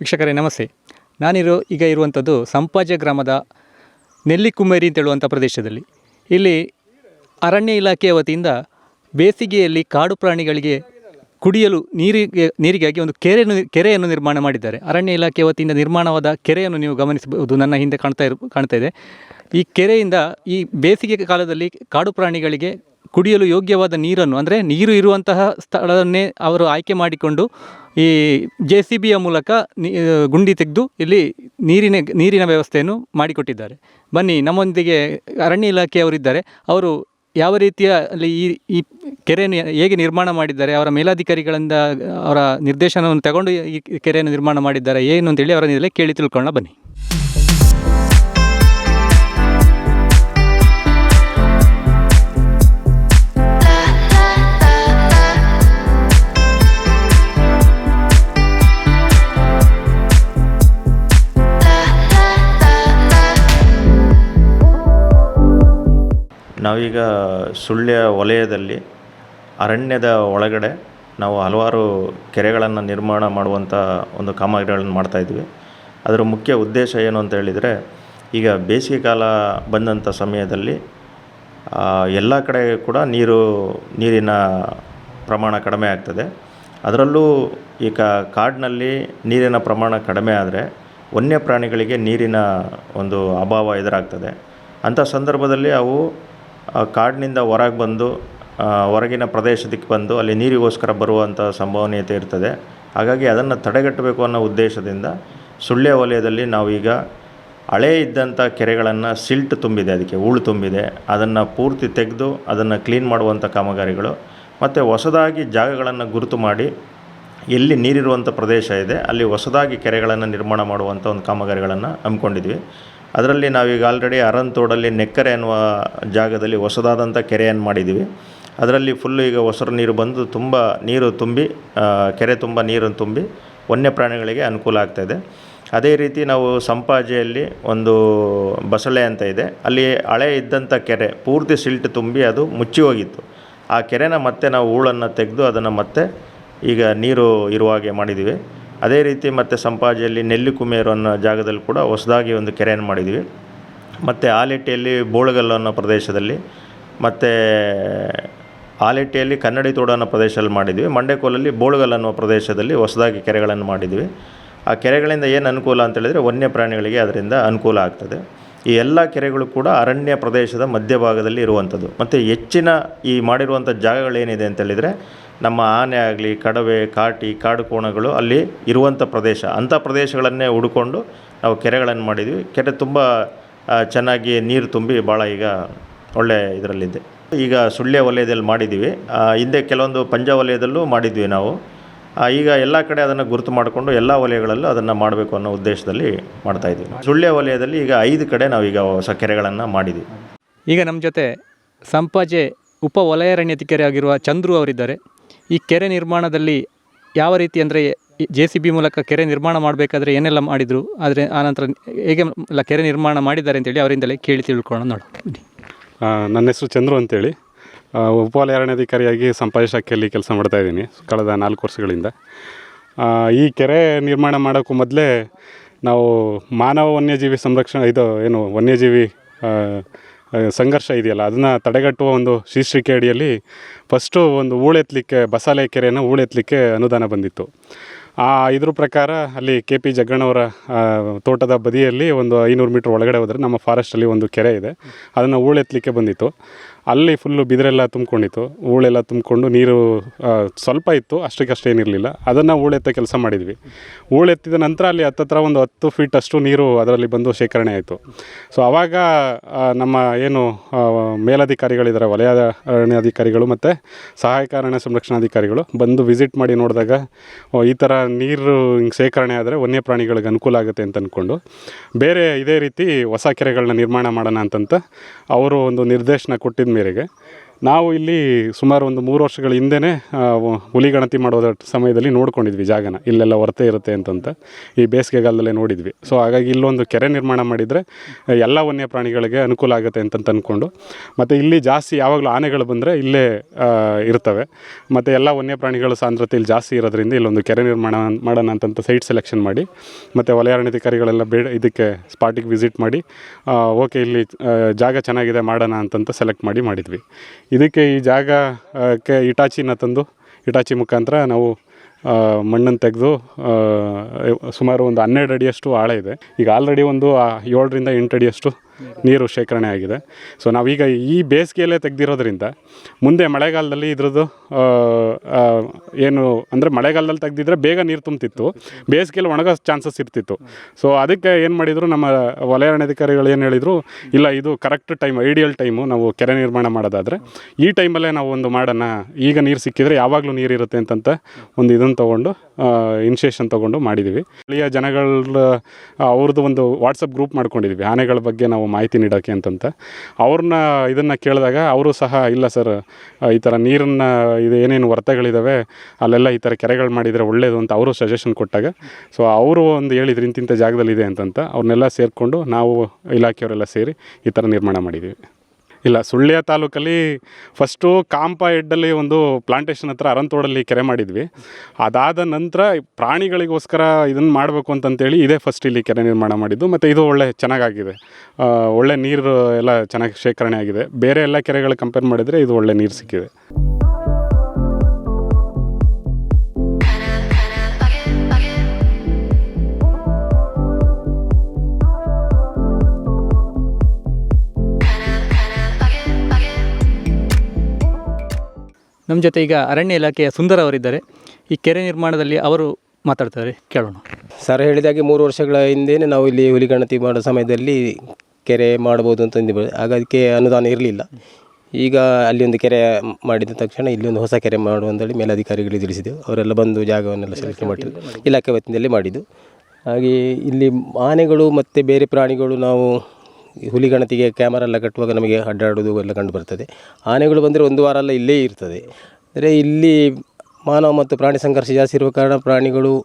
ವೀಕ್ಷಕರೇ, ನಮಸ್ತೆ. ನಾನಿರೋ ಈಗ ಇರುವಂಥದ್ದು ಸಂಪಾಜ ಗ್ರಾಮದ ನೆಲ್ಲಿಕುಮೇರಿ ಅಂತ ಹೇಳುವಂಥ ಪ್ರದೇಶದಲ್ಲಿ. ಇಲ್ಲಿ ಅರಣ್ಯ ಇಲಾಖೆಯ ವತಿಯಿಂದ ಬೇಸಿಗೆಯಲ್ಲಿ ಕಾಡು ಪ್ರಾಣಿಗಳಿಗೆ ಕುಡಿಯಲು ನೀರಿಗೆ, ನೀರಿಗಾಗಿ ಒಂದು ಕೆರೆಯನ್ನು ಕೆರೆಯನ್ನು ನಿರ್ಮಾಣ ಮಾಡಿದ್ದಾರೆ. ಅರಣ್ಯ ಇಲಾಖೆ ವತಿಯಿಂದ ನಿರ್ಮಾಣವಾದ ಕೆರೆಯನ್ನು ನೀವು ಗಮನಿಸಬಹುದು. ನನ್ನ ಹಿಂದೆ ಕಾಣ್ತಾ ಇರ್, ಕಾಣ್ತಾ ಇದೆ. ಈ ಕೆರೆಯಿಂದ ಈ ಬೇಸಿಗೆ ಕಾಲದಲ್ಲಿ ಕಾಡು ಪ್ರಾಣಿಗಳಿಗೆ ಕುಡಿಯಲು ಯೋಗ್ಯವಾದ ನೀರನ್ನು, ಅಂದರೆ ನೀರು ಇರುವಂತಹ ಸ್ಥಳವನ್ನೇ ಅವರು ಆಯ್ಕೆ ಮಾಡಿಕೊಂಡು ಈ ಜೆ ಸಿ ಬಿಯ ಮೂಲಕ ಗುಂಡಿ ತೆಗೆದು ಇಲ್ಲಿ ನೀರಿನ ನೀರಿನ ವ್ಯವಸ್ಥೆಯನ್ನು ಮಾಡಿಕೊಟ್ಟಿದ್ದಾರೆ. ಬನ್ನಿ, ನಮ್ಮೊಂದಿಗೆ ಅರಣ್ಯ ಇಲಾಖೆಯವರಿದ್ದಾರೆ. ಅವರು ಯಾವ ರೀತಿಯ ಅಲ್ಲಿ ಈ ಈ ಕೆರೆಯನ್ನು ಹೇಗೆ ನಿರ್ಮಾಣ ಮಾಡಿದ್ದಾರೆ, ಅವರ ಮೇಲಾಧಿಕಾರಿಗಳಿಂದ ಅವರ ನಿರ್ದೇಶನವನ್ನು ತಗೊಂಡು ಈ ಕೆರೆಯನ್ನು ನಿರ್ಮಾಣ ಮಾಡಿದ್ದಾರೆ, ಏನು ಅಂತೇಳಿ ಅವರ ಕೇಳಿ ತಿಳ್ಕೊಳ್ಳೋಣ, ಬನ್ನಿ. ನಾವೀಗ ಸುಳ್ಯ ವಲಯದಲ್ಲಿ, ಅರಣ್ಯದ ಒಳಗಡೆ ನಾವು ಹಲವಾರು ಕೆರೆಗಳನ್ನು ನಿರ್ಮಾಣ ಮಾಡುವಂಥ ಒಂದು ಕಾಮಗಾರಿಗಳನ್ನು ಮಾಡ್ತಾಯಿದ್ವಿ ಅದರ ಮುಖ್ಯ ಉದ್ದೇಶ ಏನು ಅಂತ ಹೇಳಿದರೆ, ಈಗ ಬೇಸಿಗೆ ಕಾಲ ಬಂದಂಥ ಸಮಯದಲ್ಲಿ ಎಲ್ಲ ಕಡೆ ಕೂಡ ನೀರು, ನೀರಿನ ಪ್ರಮಾಣ ಕಡಿಮೆ ಆಗ್ತದೆ. ಅದರಲ್ಲೂ ಈಗ ಕಾಡಿನಲ್ಲಿ ನೀರಿನ ಪ್ರಮಾಣ ಕಡಿಮೆ ಆದರೆ ವನ್ಯ ಪ್ರಾಣಿಗಳಿಗೆ ನೀರಿನ ಒಂದು ಅಭಾವ ಎದುರಾಗ್ತದೆ. ಅಂಥ ಸಂದರ್ಭದಲ್ಲಿ ಅವು ಆ ಕಾಡಿನಿಂದ ಹೊರಗೆ ಬಂದು ಹೊರಗಿನ ಪ್ರದೇಶದಕ್ಕೆ ಬಂದು ಅಲ್ಲಿ ನೀರಿಗೋಸ್ಕರ ಬರುವಂಥ ಸಂಭವನೀಯತೆ ಇರ್ತದೆ. ಹಾಗಾಗಿ ಅದನ್ನು ತಡೆಗಟ್ಟಬೇಕು ಅನ್ನೋ ಉದ್ದೇಶದಿಂದ ಸುಳ್ಯ ವಲಯದಲ್ಲಿ ನಾವೀಗ ಹಳೇ ಇದ್ದಂಥ ಕೆರೆಗಳನ್ನು ಸಿಲ್ಟ್ ತುಂಬಿದೆ, ಅದಕ್ಕೆ ಹೂಳು ತುಂಬಿದೆ. ಅದನ್ನು ಪೂರ್ತಿ ತೆಗೆದು ಅದನ್ನು ಕ್ಲೀನ್ ಮಾಡುವಂಥ ಕಾಮಗಾರಿಗಳು ಮತ್ತು ಹೊಸದಾಗಿ ಜಾಗಗಳನ್ನು ಗುರುತು ಮಾಡಿ ಎಲ್ಲಿ ನೀರಿರುವಂಥ ಪ್ರದೇಶ ಇದೆ, ಅಲ್ಲಿ ಹೊಸದಾಗಿ ಕೆರೆಗಳನ್ನು ನಿರ್ಮಾಣ ಮಾಡುವಂಥ ಒಂದು ಕಾಮಗಾರಿಗಳನ್ನು ಹಮ್ಮಿಕೊಂಡಿದ್ವಿ. ಅದರಲ್ಲಿ ನಾವೀಗ ಆಲ್ರೆಡಿ ಅರಂತೋಡಲ್ಲಿ ನೆಕ್ಕರೆ ಅನ್ನುವ ಜಾಗದಲ್ಲಿ ಹೊಸದಾದಂಥ ಕೆರೆಯನ್ನು ಮಾಡಿದ್ದೀವಿ ಅದರಲ್ಲಿ ಫುಲ್ಲು ಈಗ ಹೊಸರು ನೀರು ಬಂದು ತುಂಬ ನೀರು ತುಂಬಿ ಕೆರೆ ತುಂಬ ನೀರನ್ನು ತುಂಬಿ ವನ್ಯಪ್ರಾಣಿಗಳಿಗೆ ಅನುಕೂಲ ಆಗ್ತಾಯಿದೆ ಅದೇ ರೀತಿ ನಾವು ಸಂಪಾಜೆಯಲ್ಲಿ ಒಂದು ಬಸಳೆ ಅಂತ ಇದೆ. ಅಲ್ಲಿ ಹಳೆ ಇದ್ದಂಥ ಕೆರೆ, ಪೂರ್ತಿ ಸಿಲ್ಟ್ ತುಂಬಿ ಅದು ಮುಚ್ಚಿ ಹೋಗಿತ್ತು. ಆ ಕೆರೆನ ಮತ್ತೆ ನಾವು ಹೂಳನ್ನು ತೆಗೆದು ಅದನ್ನು ಮತ್ತೆ ಈಗ ನೀರು ಇರುವ ಹಾಗೆ ಮಾಡಿದ್ದೀವಿ ಅದೇ ರೀತಿ ಮತ್ತು ಸಂಪಾಜೆಯಲ್ಲಿ ನೆಲ್ಲಿಕುಮೇರು ಅನ್ನೋ ಜಾಗದಲ್ಲಿ ಕೂಡ ಹೊಸದಾಗಿ ಒಂದು ಕೆರೆಯನ್ನು ಮಾಡಿದ್ವಿ ಮತ್ತು ಆಲೆಟ್ಟಿಯಲ್ಲಿ ಬೋಳಗಲ್ಲು ಅನ್ನೋ ಪ್ರದೇಶದಲ್ಲಿ, ಮತ್ತು ಆಲೆಟ್ಟಿಯಲ್ಲಿ ಕನ್ನಡಿ ತೋಡು ಅನ್ನೋ ಪ್ರದೇಶದಲ್ಲಿ ಮಾಡಿದ್ವಿ ಮಂಡೆಕೋಲಲ್ಲಿ ಬೋಳಗಲ್ ಅನ್ನೋ ಪ್ರದೇಶದಲ್ಲಿ ಹೊಸದಾಗಿ ಕೆರೆಗಳನ್ನು ಮಾಡಿದ್ವಿ ಆ ಕೆರೆಗಳಿಂದ ಏನು ಅನುಕೂಲ ಅಂತೇಳಿದರೆ ವನ್ಯ ಪ್ರಾಣಿಗಳಿಗೆ ಅದರಿಂದ ಅನುಕೂಲ ಆಗ್ತದೆ. ಈ ಎಲ್ಲ ಕೆರೆಗಳು ಕೂಡ ಅರಣ್ಯ ಪ್ರದೇಶದ ಮಧ್ಯಭಾಗದಲ್ಲಿ ಇರುವಂಥದ್ದು. ಮತ್ತು ಹೆಚ್ಚಿನ ಈ ಮಾಡಿರುವಂಥ ಜಾಗಗಳೇನಿದೆ ಅಂತ ಹೇಳಿದರೆ ನಮ್ಮ ಆನೆ ಆಗಲಿ, ಕಡವೆ, ಕಾಟಿ, ಕಾಡು ಕೋಣಗಳು ಅಲ್ಲಿ ಇರುವಂಥ ಪ್ರದೇಶ. ಅಂಥ ಪ್ರದೇಶಗಳನ್ನೇ ಹುಡುಕೊಂಡು ನಾವು ಕೆರೆಗಳನ್ನು ಮಾಡಿದ್ವಿ. ಕೆರೆ ತುಂಬ ಚೆನ್ನಾಗಿ ನೀರು ತುಂಬಿ ಭಾಳ ಈಗ ಒಳ್ಳೆ ಇದರಲ್ಲಿದೆ. ಈಗ ಸುಳ್ಯ ವಲಯದಲ್ಲಿ ಮಾಡಿದ್ದೀವಿ. ಹಿಂದೆ ಕೆಲವೊಂದು ಪಂಜ ವಲಯದಲ್ಲೂ ಮಾಡಿದ್ವಿ ನಾವು. ಈಗ ಎಲ್ಲ ಕಡೆ ಅದನ್ನು ಗುರುತು ಮಾಡಿಕೊಂಡು ಎಲ್ಲ ವಲಯಗಳಲ್ಲೂ ಅದನ್ನು ಮಾಡಬೇಕು ಅನ್ನೋ ಉದ್ದೇಶದಲ್ಲಿ ಮಾಡ್ತಾಯಿದ್ವಿ ಸುಳ್ಯ ವಲಯದಲ್ಲಿ ಈಗ ಐದು ಕಡೆ ನಾವು ಈಗ ಹೊಸ ಕೆರೆಗಳನ್ನು ಮಾಡಿದ್ವಿ. ಈಗ ನಮ್ಮ ಜೊತೆ ಸಂಪಾಜೆ ಉಪ ವಲಯಾರಣ್ಯಾಧಿಕಾರಿ ಆಗಿರುವ ಚಂದ್ರು ಅವರಿದ್ದಾರೆ. ಈ ಕೆರೆ ನಿರ್ಮಾಣದಲ್ಲಿ ಯಾವ ರೀತಿ ಅಂದರೆ ಜೆ ಸಿ ಬಿ ಮೂಲಕ ಕೆರೆ ನಿರ್ಮಾಣ ಮಾಡಬೇಕಾದ್ರೆ ಏನೆಲ್ಲ ಮಾಡಿದರು? ಆದರೆ ಆನಂತರ ಹೇಗೆ ಎಲ್ಲ ಕೆರೆ ನಿರ್ಮಾಣ ಮಾಡಿದ್ದಾರೆ ಅಂತೇಳಿ ಅವರಿಂದಲೇ ಕೇಳಿ ತಿಳ್ಕೊಳ್ಳೋಣ ನೋಡಿ ನನ್ನ ಹೆಸರು ಚಂದ್ರು ಅಂತೇಳಿ. ಎರಡನೇ ಅರಣ್ಯಾಧಿಕಾರಿಯಾಗಿ ಶಾಖೆಯಲ್ಲಿ ಕೆಲಸ ಮಾಡ್ತಾ ಇದ್ದೀನಿ ಕಳೆದ ನಾಲ್ಕು ವರ್ಷಗಳಿಂದ. ಈ ಕೆರೆ ನಿರ್ಮಾಣ ಮಾಡೋಕ್ಕೂ ಮೊದಲೇ ನಾವು ಮಾನವ ವನ್ಯಜೀವಿ ಸಂರಕ್ಷಣೆ, ಇದು ಏನು ವನ್ಯಜೀವಿ ಸಂಘರ್ಷ ಇದೆಯಲ್ಲ, ಅದನ್ನು ತಡೆಗಟ್ಟುವ ಒಂದು ಶೀರ್ಷಿಕೆ ಅಡಿಯಲ್ಲಿ ಫಸ್ಟು ಒಂದು ಹೂಳೆತ್ತಲಿಕ್ಕೆ ಬಸಾಲೆ ಕೆರೆಯನ್ನು ಹೂಳೆತ್ತಲಿಕ್ಕೆ ಅನುದಾನ ಬಂದಿತ್ತು. ಆ ಇದ್ರ ಪ್ರಕಾರ ಅಲ್ಲಿ ಕೆ ಪಿ ಜಗ್ಗಣ್ಣವರ ತೋಟದ ಬದಿಯಲ್ಲಿ ಒಂದು ಐನೂರು ಮೀಟ್ರ್ ಒಳಗಡೆ ಹೋದರೆ ನಮ್ಮ ಫಾರೆಸ್ಟಲ್ಲಿ ಒಂದು ಕೆರೆ ಇದೆ. ಅದನ್ನು ಹೂಳೆತ್ತಲಿಕ್ಕೆ ಬಂದಿತ್ತು. ಅಲ್ಲಿ ಫುಲ್ಲು ಬಿದಿರೆಲ್ಲ ತುಂಬಿಕೊಂಡಿತ್ತು ಹೂಳೆಲ್ಲ ತುಂಬಿಕೊಂಡು ನೀರು ಸ್ವಲ್ಪ ಇತ್ತು, ಅಷ್ಟಕ್ಕಷ್ಟೇ ಏನಿರಲಿಲ್ಲ. ಅದನ್ನು ಹೂಳೆತ್ತ ಕೆಲಸ ಮಾಡಿದ್ವಿ. ಹೂಳೆತ್ತಿದ ನಂತರ ಅಲ್ಲಿ ಹತ್ತತ್ರ ಒಂದು ಹತ್ತು ಫೀಟ್ ಅಷ್ಟು ನೀರು ಅದರಲ್ಲಿ ಬಂದು ಶೇಖರಣೆ ಆಯಿತು. ಸೊ ಆವಾಗ ನಮ್ಮ ಏನು ಮೇಲಧಿಕಾರಿಗಳಿದ್ದಾರೆ ವಲಯದ ಅರಣ್ಯಾಧಿಕಾರಿಗಳು ಮತ್ತು ಸಹಾಯಕ ಅರಣ್ಯ ಸಂರಕ್ಷಣಾಧಿಕಾರಿಗಳು ಬಂದು ವಿಸಿಟ್ ಮಾಡಿ ನೋಡಿದಾಗ ಈ ಥರ ನೀರು ಹಿಂಗೆ ಶೇಖರಣೆ ಆದರೆ ವನ್ಯಪ್ರಾಣಿಗಳಿಗೆ ಅನುಕೂಲ ಆಗುತ್ತೆ ಅಂತ ಅಂದ್ಕೊಂಡು ಬೇರೆ ಇದೇ ರೀತಿ ಹೊಸ ಕೆರೆಗಳನ್ನ ನಿರ್ಮಾಣ ಮಾಡೋಣ ಅಂತಂತ ಅವರು ಒಂದು ನಿರ್ದೇಶನ ಕೊಟ್ಟಿದ್ದ ಮೇರೆಗೆ ನಾವು ಇಲ್ಲಿ ಸುಮಾರು ಒಂದು ಮೂರು ವರ್ಷಗಳ ಹಿಂದೆನೇ ಹುಲಿ ಗಣತಿ ಮಾಡೋದ ಸಮಯದಲ್ಲಿ ನೋಡ್ಕೊಂಡಿದ್ವಿ ಜಾಗನ. ಇಲ್ಲೆಲ್ಲ ಹೊರತೆ ಇರುತ್ತೆ ಅಂತಂತ. ಈ ಬೇಸಿಗೆಗಾಲದಲ್ಲೇ ನೋಡಿದ್ವಿ. ಸೊ ಹಾಗಾಗಿ ಇಲ್ಲೊಂದು ಕೆರೆ ನಿರ್ಮಾಣ ಮಾಡಿದರೆ ಎಲ್ಲ ವನ್ಯ ಪ್ರಾಣಿಗಳಿಗೆ ಅನುಕೂಲ ಆಗುತ್ತೆ ಅಂತಂತ ಅಂದ್ಕೊಂಡು ಮತ್ತು ಇಲ್ಲಿ ಜಾಸ್ತಿ ಯಾವಾಗಲೂ ಆನೆಗಳು ಬಂದರೆ ಇಲ್ಲೇ ಇರ್ತವೆ. ಮತ್ತು ಎಲ್ಲ ವನ್ಯ ಪ್ರಾಣಿಗಳ ಸಾಂದ್ರತೆ ಇಲ್ಲಿ ಜಾಸ್ತಿ ಇರೋದ್ರಿಂದ ಇಲ್ಲೊಂದು ಕೆರೆ ನಿರ್ಮಾಣ ಮಾಡೋಣ ಅಂತಂತ ಸೈಟ್ ಸೆಲೆಕ್ಷನ್ ಮಾಡಿ, ಮತ್ತು ವಲಯಾರಣಾಧಿಕಾರಿಗಳೆಲ್ಲ ಬೇಡ, ಇದಕ್ಕೆ ಸ್ಪಾಟಿಗೆ ವಿಸಿಟ್ ಮಾಡಿ ಓಕೆ, ಇಲ್ಲಿ ಜಾಗ ಚೆನ್ನಾಗಿದೆ, ಮಾಡೋಣ ಅಂತಂತ ಸೆಲೆಕ್ಟ್ ಮಾಡಿ ಮಾಡಿದ್ವಿ. ಇದಕ್ಕೆ ಈ ಜಾಗಕ್ಕೆ ಇಟಾಚಿನ ತಂದು, ಇಟಾಚಿ ಮುಖಾಂತರ ನಾವು ಮಣ್ಣನ್ನು ತೆಗೆದು ಸುಮಾರು ಒಂದು ಹನ್ನೆರಡು ಅಡಿಯಷ್ಟು ಆಳ ಇದೆ. ಈಗ ಆಲ್ರೆಡಿ ಒಂದು ಏಳರಿಂದ ಎಂಟು ಅಡಿಯಷ್ಟು ನೀರು ಶೇಖರಣೆ ಆಗಿದೆ. ಸೊ ನಾವೀಗ ಈ ಬೇಸಿಗೆಯಲ್ಲೇ ತೆಗೆದಿರೋದ್ರಿಂದ ಮುಂದೆ ಮಳೆಗಾಲದಲ್ಲಿ ಇದ್ರದ್ದು ಏನು ಅಂದರೆ ಮಳೆಗಾಲದಲ್ಲಿ ತೆಗೆದಿದ್ರೆ ಬೇಗ ನೀರು ತುಂಬ್ತಿತ್ತು. ಬೇಸಿಗೆಯಲ್ಲಿ ಒಣಗೋ ಚಾನ್ಸಸ್ ಇರ್ತಿತ್ತು. ಸೊ ಅದಕ್ಕೆ ಏನು ಮಾಡಿದರು, ನಮ್ಮ ವಲಯ ಏನು ಹೇಳಿದರು, ಇಲ್ಲ, ಇದು ಕರೆಕ್ಟ್ ಟೈಮ್ ಐಡಿಯಲ್ ಟೈಮು ನಾವು ಕೆರೆ ನಿರ್ಮಾಣ ಮಾಡೋದಾದರೆ ಈ ಟೈಮಲ್ಲೇ ನಾವು ಒಂದು ಮಾಡೋಣ ಈಗ ನೀರು ಸಿಕ್ಕಿದರೆ ಯಾವಾಗಲೂ ನೀರು ಇರುತ್ತೆ ಅಂತಂತ ಒಂದು ಇದನ್ನು ತೊಗೊಂಡು ಇನಿಷಿಯೇಷನ್ ತೊಗೊಂಡು ಮಾಡಿದ್ದೀವಿ ಸ್ಥಳೀಯ ಜನಗಳ ಅವ್ರದ್ದು ಒಂದು ವಾಟ್ಸಪ್ ಗ್ರೂಪ್ ಮಾಡ್ಕೊಂಡಿದ್ವಿ. ಆನೆಗಳ ಬಗ್ಗೆ ನಾವು ಮಾಹಿತಿ ನೀಡೋಕ್ಕೆ ಅಂತಂತ. ಅವ್ರನ್ನ ಇದನ್ನು ಕೇಳಿದಾಗ ಅವರು ಸಹ, ಇಲ್ಲ ಸರ್ ಈ ಥರ ನೀರನ್ನು, ಇದು ಏನೇನು ವರ್ತಗಳಿದ್ದಾವೆ ಅಲ್ಲೆಲ್ಲ ಈ ಥರ ಕೆರೆಗಳು ಮಾಡಿದರೆ ಒಳ್ಳೆಯದು ಅಂತ ಅವರು ಸಜೆಷನ್ ಕೊಟ್ಟಾಗ. ಸೊ ಅವರು ಒಂದು ಹೇಳಿದ್ರು ಇಂತಿಂಥ ಜಾಗದಲ್ಲಿದೆ ಅಂತಂತ. ಅವ್ರನ್ನೆಲ್ಲ ಸೇರಿಕೊಂಡು ನಾವು ಇಲಾಖೆಯವರೆಲ್ಲ ಸೇರಿ ಈ ಥರ ನಿರ್ಮಾಣ ಮಾಡಿದ್ದೀವಿ. ಇಲ್ಲ, ಸುಳ್ಯ ತಾಲೂಕಲ್ಲಿ ಫಸ್ಟು ಕಾಂಪ ಎಡ್ಡಲ್ಲಿ ಒಂದು ಪ್ಲಾಂಟೇಷನ್ ಹತ್ರ ಅರಂತೋಡಲ್ಲಿ ಕೆರೆ ಮಾಡಿದ್ವಿ. ಅದಾದ ನಂತರ ಪ್ರಾಣಿಗಳಿಗೋಸ್ಕರ ಇದನ್ನು ಮಾಡಬೇಕು ಅಂತಂತೇಳಿ ಇದೇ ಫಸ್ಟ್ ಇಲ್ಲಿ ಕೆರೆ ನಿರ್ಮಾಣ ಮಾಡಿದ್ದು. ಮತ್ತು ಇದು ಒಳ್ಳೆ ಚೆನ್ನಾಗಾಗಿದೆ. ಒಳ್ಳೆ ನೀರು ಎಲ್ಲ ಚೆನ್ನಾಗಿ ಶೇಖರಣೆ ಆಗಿದೆ. ಬೇರೆ ಎಲ್ಲ ಕೆರೆಗಳು ಕಂಪೇರ್ ಮಾಡಿದರೆ ಇದು ಒಳ್ಳೆ ನೀರು ಸಿಕ್ಕಿದೆ. ನಮ್ಮ ಜೊತೆ ಈಗ ಅರಣ್ಯ ಇಲಾಖೆಯ ಸುಂದರ ಅವರಿದ್ದಾರೆ. ಈ ಕೆರೆ ನಿರ್ಮಾಣದಲ್ಲಿ ಅವರು ಮಾತಾಡ್ತಾರೆ, ಕೇಳೋಣ. ಸರ್ ಹೇಳಿದಾಗೆ ಮೂರು ವರ್ಷಗಳ ಹಿಂದೆಯೇ ನಾವು ಇಲ್ಲಿ ಹುಲಿಗಣತಿ ಮಾಡೋ ಸಮಯದಲ್ಲಿ ಕೆರೆ ಮಾಡ್ಬೋದು ಅಂತ ಅಂದಿದ್ದು ಆಗ ಅದಕ್ಕೆ ಅನುದಾನ ಇರಲಿಲ್ಲ. ಈಗ ಅಲ್ಲಿ ಒಂದು ಕೆರೆ ಮಾಡಿದ ತಕ್ಷಣ ಇಲ್ಲಿ ಒಂದು ಹೊಸ ಕೆರೆ ಮಾಡು ಅಂತೇಳಿ ಮೇಲಧಿಕಾರಿಗಳಿಗೆ ತಿಳಿಸಿದೆವು. ಅವರೆಲ್ಲ ಬಂದು ಜಾಗವನ್ನೆಲ್ಲ ಸೆಲೆಕ್ಟ್ ಮಾಡಿ ಇಲಾಖೆ ವತಿಯಿಂದಲೇ ಮಾಡಿದ್ದು. ಹಾಗೆ ಇಲ್ಲಿ ಆನೆಗಳು ಮತ್ತು ಬೇರೆ ಪ್ರಾಣಿಗಳು ನಾವು ಈ ಹುಲಿ ಗಣತಿಗೆ ಕ್ಯಾಮರಾ ಎಲ್ಲ ಕಟ್ಟುವಾಗ ನಮಗೆ ಅಡ್ಡಾಡೋದು ಎಲ್ಲ ಕಂಡು ಬರ್ತದೆ. ಆನೆಗಳು ಬಂದರೆ ಒಂದು ವಾರ ಎಲ್ಲ ಇಲ್ಲೇ ಇರ್ತದೆ. ಅಂದರೆ ಇಲ್ಲಿ ಮಾನವ ಮತ್ತು ಪ್ರಾಣಿ ಸಂಘರ್ಷ ಜಾಸ್ತಿ ಇರುವ ಕಾರಣ ಪ್ರಾಣಿಗಳು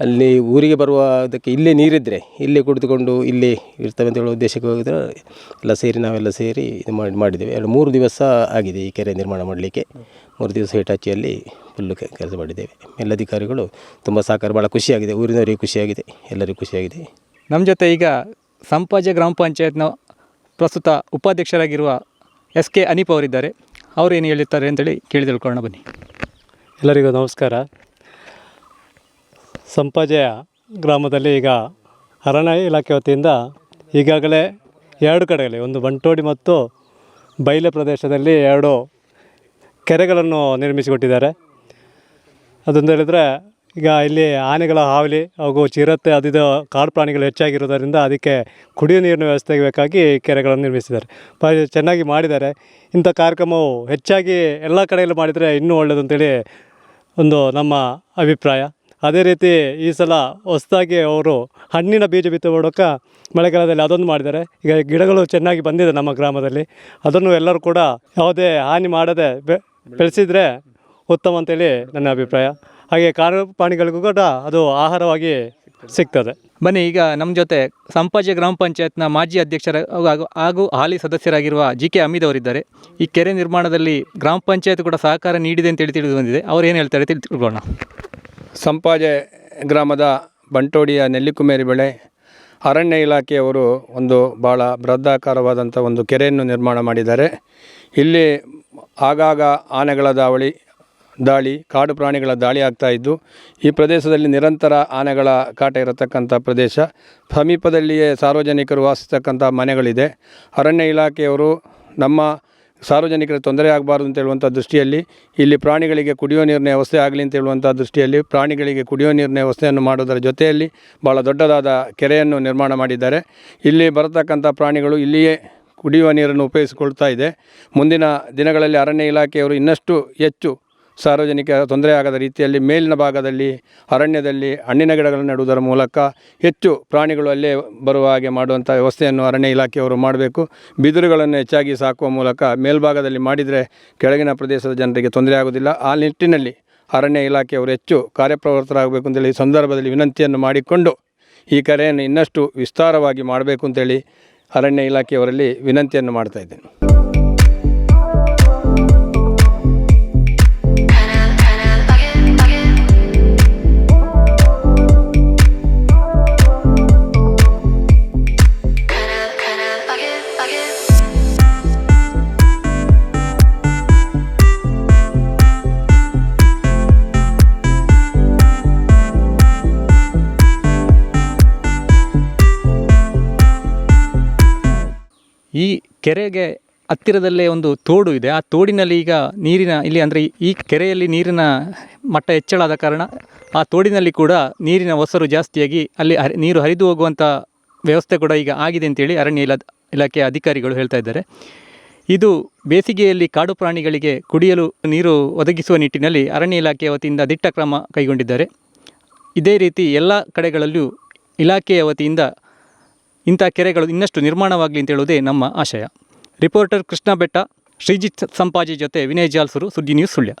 ಅಲ್ಲಿ ಊರಿಗೆ ಬರುವ ಅದಕ್ಕೆ ಇಲ್ಲೇ ನೀರಿದ್ದರೆ ಇಲ್ಲೇ ಕುಡಿದುಕೊಂಡು ಇಲ್ಲೇ ಇರ್ತವೆ ಅಂತ ಹೇಳೋ ಉದ್ದೇಶಕ್ಕೆ ಹೋಗಿದ್ರೆ ಎಲ್ಲ ಸೇರಿ ನಾವೆಲ್ಲ ಸೇರಿ ಇದು ಮಾಡಿ ಮಾಡಿದ್ದೇವೆ. ಎರಡು ಮೂರು ದಿವಸ ಆಗಿದೆ ಈ ಕೆರೆ ನಿರ್ಮಾಣ ಮಾಡಲಿಕ್ಕೆ. ಮೂರು ದಿವಸ ಹಿಟಾಚಿಯಲ್ಲಿ ಫುಲ್ಲು ಕೆಲಸ ಮಾಡಿದ್ದೇವೆ. ಮೇಲಧಿಕಾರಿಗಳು ತುಂಬ ಸಹಕಾರ ಭಾಳ ಖುಷಿಯಾಗಿದೆ. ಊರಿನವರಿಗೆ ಖುಷಿಯಾಗಿದೆ. ಎಲ್ಲರಿಗೂ ಖುಷಿಯಾಗಿದೆ. ನಮ್ಮ ಜೊತೆ ಈಗ ಸಂಪಾಜೆ ಗ್ರಾಮ ಪಂಚಾಯತ್ನ ಪ್ರಸ್ತುತ ಉಪಾಧ್ಯಕ್ಷರಾಗಿರುವ ಎಸ್ ಕೆ ಅನೀಪ್ ಅವರಿದ್ದಾರೆ. ಅವರು ಏನು ಹೇಳುತ್ತಾರೆ ಅಂತೇಳಿ ಕೇಳಿ ತಿಳ್ಕೊಳ್ಳೋಣ ಬನ್ನಿ. ಎಲ್ಲರಿಗೂ ನಮಸ್ಕಾರ. ಸಂಪಾಜೆಯ ಗ್ರಾಮದಲ್ಲಿ ಈಗ ಅರಣ್ಯ ಇಲಾಖೆ ವತಿಯಿಂದ ಈಗಾಗಲೇ ಎರಡು ಕಡೆಗಳಲ್ಲಿ ಒಂದು ಬಂಟೋಡಿ ಮತ್ತು ಬಯಲು ಪ್ರದೇಶದಲ್ಲಿ ಎರಡು ಕೆರೆಗಳನ್ನು ನಿರ್ಮಿಸಿಕೊಟ್ಟಿದ್ದಾರೆ. ಅದೊಂದು ಹೇಳಿದರೆ ಈಗ ಇಲ್ಲಿ ಆನೆಗಳ ಹಾವಳಿ ಹಾಗೂ ಚಿರತೆ ಅದಿದು ಕಾಡು ಪ್ರಾಣಿಗಳು ಹೆಚ್ಚಾಗಿರೋದರಿಂದ ಅದಕ್ಕೆ ಕುಡಿಯುವ ನೀರಿನ ವ್ಯವಸ್ಥೆಗೆ ಬೇಕಾಗಿ ಕೆರೆಗಳನ್ನು ನಿರ್ಮಿಸಿದ್ದಾರೆ. ಪ ಚೆನ್ನಾಗಿ ಮಾಡಿದ್ದಾರೆ. ಇಂಥ ಕಾರ್ಯಕ್ರಮವು ಹೆಚ್ಚಾಗಿ ಎಲ್ಲ ಕಡೆಯಲ್ಲೂ ಮಾಡಿದರೆ ಇನ್ನೂ ಒಳ್ಳೆಯದು ಅಂತೇಳಿ ಒಂದು ನಮ್ಮ ಅಭಿಪ್ರಾಯ. ಅದೇ ರೀತಿ ಈ ಸಲ ಹೊಸದಾಗಿ ಅವರು ಹಣ್ಣಿನ ಬೀಜ ಬಿತ್ತು ಮಾಡೋಕೆ ಮಳೆಗಾಲದಲ್ಲಿ ಅದೊಂದು ಮಾಡಿದ್ದಾರೆ. ಈಗ ಗಿಡಗಳು ಚೆನ್ನಾಗಿ ಬಂದಿದೆ ನಮ್ಮ ಗ್ರಾಮದಲ್ಲಿ. ಅದನ್ನು ಎಲ್ಲರೂ ಕೂಡ ಯಾವುದೇ ಹಾನಿ ಮಾಡದೆ ಬೆಳೆಸಿದರೆ ಉತ್ತಮ ಅಂತೇಳಿ ನನ್ನ ಅಭಿಪ್ರಾಯ. ಹಾಗೆ ಕಾಡು ಪ್ರಾಣಿಗಳಿಗೂ ಕೂಡ ಅದು ಆಹಾರವಾಗಿ ಸಿಗ್ತದೆ. ಬನ್ನಿ ಈಗ ನಮ್ಮ ಜೊತೆ ಸಂಪಾಜೆ ಗ್ರಾಮ ಪಂಚಾಯತ್ನ ಮಾಜಿ ಅಧ್ಯಕ್ಷರ ಹಾಗೂ ಹಾಗೂ ಹಾಲಿ ಸದಸ್ಯರಾಗಿರುವ ಜಿ ಕೆ ಅಮೀದ್ ಅವರಿದ್ದಾರೆ. ಈ ಕೆರೆ ನಿರ್ಮಾಣದಲ್ಲಿ ಗ್ರಾಮ ಪಂಚಾಯತ್ ಕೂಡ ಸಹಕಾರ ನೀಡಿದೆ ಅಂತೇಳಿ ತಿಳಿದು ಬಂದಿದೆ. ಅವ್ರು ಏನು ಹೇಳ್ತಾರೆ ತಿಳಿ ತಿಳ್ಕೊಳ್ಳೋಣ. ಸಂಪಾಜೆ ಗ್ರಾಮದ ಬಂಟೋಡಿಯ ನೆಲ್ಲಿಕುಮೇರಿ ಬೆಳೆ ಅರಣ್ಯ ಇಲಾಖೆಯವರು ಒಂದು ಭಾಳ ಬೃಹದಾಕಾರವಾದಂಥ ಒಂದು ಕೆರೆಯನ್ನು ನಿರ್ಮಾಣ ಮಾಡಿದ್ದಾರೆ. ಇಲ್ಲಿ ಆಗಾಗ ಆನೆಗಳ ದಾವಳಿ ದಾಳಿ, ಕಾಡು ಪ್ರಾಣಿಗಳ ದಾಳಿ ಆಗ್ತಾ ಇದ್ದು, ಈ ಪ್ರದೇಶದಲ್ಲಿ ನಿರಂತರ ಆನೆಗಳ ಕಾಟ ಇರತಕ್ಕಂಥ ಪ್ರದೇಶ. ಸಮೀಪದಲ್ಲಿಯೇ ಸಾರ್ವಜನಿಕರು ವಾಸಿಸ್ತಕ್ಕಂಥ ಮನೆಗಳಿದೆ. ಅರಣ್ಯ ಇಲಾಖೆಯವರು ನಮ್ಮ ಸಾರ್ವಜನಿಕರ ತೊಂದರೆ ಆಗಬಾರ್ದು ಅಂತ ಹೇಳುವಂಥ ದೃಷ್ಟಿಯಲ್ಲಿ, ಇಲ್ಲಿ ಪ್ರಾಣಿಗಳಿಗೆ ಕುಡಿಯೋ ನೀರಿನ ವ್ಯವಸ್ಥೆ ಆಗಲಿ ಅಂತ ಹೇಳುವಂಥ ದೃಷ್ಟಿಯಲ್ಲಿ ಪ್ರಾಣಿಗಳಿಗೆ ಕುಡಿಯೋ ನೀರಿನ ವ್ಯವಸ್ಥೆಯನ್ನು ಮಾಡೋದರ ಜೊತೆಯಲ್ಲಿ ಭಾಳ ದೊಡ್ಡದಾದ ಕೆರೆಯನ್ನು ನಿರ್ಮಾಣ ಮಾಡಿದ್ದಾರೆ. ಇಲ್ಲಿ ಬರತಕ್ಕಂಥ ಪ್ರಾಣಿಗಳು ಇಲ್ಲಿಯೇ ಕುಡಿಯುವ ನೀರನ್ನು ಉಪಯೋಗಿಸಿಕೊಳ್ತಾ ಇದೆ. ಮುಂದಿನ ದಿನಗಳಲ್ಲಿ ಅರಣ್ಯ ಇಲಾಖೆಯವರು ಇನ್ನಷ್ಟು ಹೆಚ್ಚು ಸಾರ್ವಜನಿಕ ತೊಂದರೆ ಆಗದ ರೀತಿಯಲ್ಲಿ ಮೇಲಿನ ಭಾಗದಲ್ಲಿ, ಅರಣ್ಯದಲ್ಲಿ, ಹಣ್ಣಿನ ಗಿಡಗಳನ್ನು ನೆಡುವುದರ ಮೂಲಕ ಹೆಚ್ಚು ಪ್ರಾಣಿಗಳು ಅಲ್ಲೇ ಬರುವ ಹಾಗೆ ಮಾಡುವಂಥ ವ್ಯವಸ್ಥೆಯನ್ನು ಅರಣ್ಯ ಇಲಾಖೆಯವರು ಮಾಡಬೇಕು. ಬಿದಿರುಗಳನ್ನು ಹೆಚ್ಚಾಗಿ ಸಾಕುವ ಮೂಲಕ ಮೇಲ್ಭಾಗದಲ್ಲಿ ಮಾಡಿದರೆ ಕೆಳಗಿನ ಪ್ರದೇಶದ ಜನರಿಗೆ ತೊಂದರೆ ಆಗುವುದಿಲ್ಲ. ಆ ನಿಟ್ಟಿನಲ್ಲಿ ಅರಣ್ಯ ಇಲಾಖೆಯವರು ಹೆಚ್ಚು ಕಾರ್ಯಪ್ರವೃತ್ತರಾಗಬೇಕು ಅಂತೇಳಿ ಈ ಸಂದರ್ಭದಲ್ಲಿ ವಿನಂತಿಯನ್ನು ಮಾಡಿಕೊಂಡು ಈ ಕರೆಯನ್ನು ಇನ್ನಷ್ಟು ವಿಸ್ತಾರವಾಗಿ ಮಾಡಬೇಕು ಅಂತೇಳಿ ಅರಣ್ಯ ಇಲಾಖೆಯವರಲ್ಲಿ ವಿನಂತಿಯನ್ನು ಮಾಡ್ತಾ ಈ ಕೆರೆಗೆ ಹತ್ತಿರದಲ್ಲೇ ಒಂದು ತೋಡು ಇದೆ. ಆ ತೋಡಿನಲ್ಲಿ ಈಗ ನೀರಿನ ಇಲ್ಲಿ ಅಂದರೆ ಈ ಕೆರೆಯಲ್ಲಿ ನೀರಿನ ಮಟ್ಟ ಹೆಚ್ಚಳ ಆದ ಕಾರಣ ಆ ತೋಡಿನಲ್ಲಿ ಕೂಡ ನೀರಿನ ಒಸರು ಜಾಸ್ತಿಯಾಗಿ ಅಲ್ಲಿ ಹರಿ, ನೀರು ಹರಿದು ಹೋಗುವಂಥ ವ್ಯವಸ್ಥೆ ಕೂಡ ಈಗ ಆಗಿದೆ ಅಂತೇಳಿ ಅರಣ್ಯ ಇಲಾ ಇಲಾಖೆಯ ಅಧಿಕಾರಿಗಳು ಹೇಳ್ತಾ ಇದ್ದಾರೆ. ಇದು ಬೇಸಿಗೆಯಲ್ಲಿ ಕಾಡು ಪ್ರಾಣಿಗಳಿಗೆ ಕುಡಿಯಲು ನೀರು ಒದಗಿಸುವ ನಿಟ್ಟಿನಲ್ಲಿ ಅರಣ್ಯ ಇಲಾಖೆಯ ವತಿಯಿಂದ ದಿಟ್ಟ ಕ್ರಮ ಕೈಗೊಂಡಿದ್ದಾರೆ. ಇದೇ ರೀತಿ ಎಲ್ಲ ಕಡೆಗಳಲ್ಲೂ ಇಲಾಖೆಯ ವತಿಯಿಂದ ಇಂಥ ಕೆರೆಗಳು ಇನ್ನಷ್ಟು ನಿರ್ಮಾಣವಾಗಲಿ ಅಂತ ಹೇಳುವುದೇ ನಮ್ಮ ಆಶಯ. ರಿಪೋರ್ಟರ್ ಕೃಷ್ಣ ಬೆಟ್ಟ, ಶ್ರೀಜಿತ್ ಸಂಪಾಜಿ ಜೊತೆ ವಿನಯ್ ಜಾಲ್ಸರು, ಸುದ್ದಿ ನ್ಯೂಸ್ ಸುಳ್ಯ.